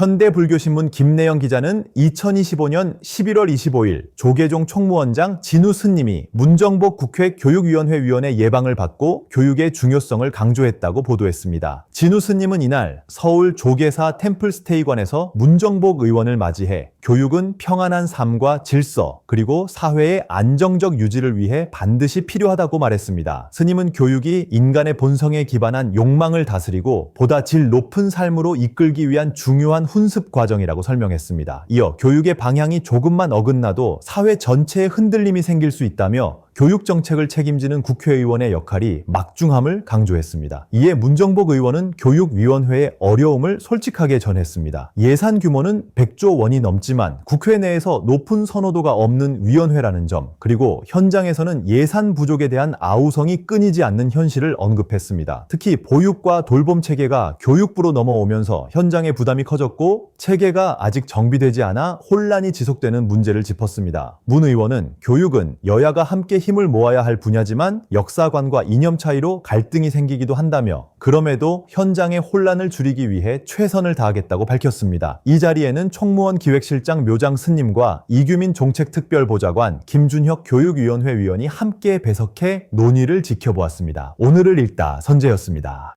현대불교신문 김내영 기자는 2025년 11월 25일 조계종 총무원장 진우 스님이 문정복 국회 교육위원회 위원의 예방을 받고 교육의 중요성을 강조했다고 보도했습니다. 진우 스님은 이날 서울 조계사 템플스테이관에서 문정복 의원을 맞이해 교육은 평안한 삶과 질서 그리고 사회의 안정적 유지를 위해 반드시 필요하다고 말했습니다. 스님은 교육이 인간의 본성에 기반한 욕망을 다스리고 보다 질 높은 삶으로 이끌기 위한 중요한 훈습 과정이라고 설명했습니다. 이어 교육의 방향이 조금만 어긋나도 사회 전체에 흔들림이 생길 수 있다며 교육 정책을 책임지는 국회의원의 역할이 막중함을 강조했습니다. 이에 문정복 의원은 교육위원회의 어려움을 솔직하게 전했습니다. 예산 규모는 100조 원이 넘지만 국회 내에서 높은 선호도가 없는 위원회라는 점, 그리고 현장에서는 예산 부족에 대한 아우성이 끊이지 않는 현실을 언급했습니다. 특히 보육과 돌봄 체계가 교육부로 넘어오면서 현장의 부담이 커졌고 체계가 아직 정비되지 않아 혼란이 지속되는 문제를 짚었습니다. 문 의원은 교육은 여야가 함께 힘을 모아야 할 분야지만 역사관과 이념 차이로 갈등이 생기기도 한다며 그럼에도 현장의 혼란을 줄이기 위해 최선을 다하겠다고 밝혔습니다. 이 자리에는 총무원 기획실장 묘장 스님과 이규민 정책특별보좌관 김준혁 교육위원회 위원이 함께 배석해 논의를 지켜보았습니다. 오늘을 읽다 선재였습니다.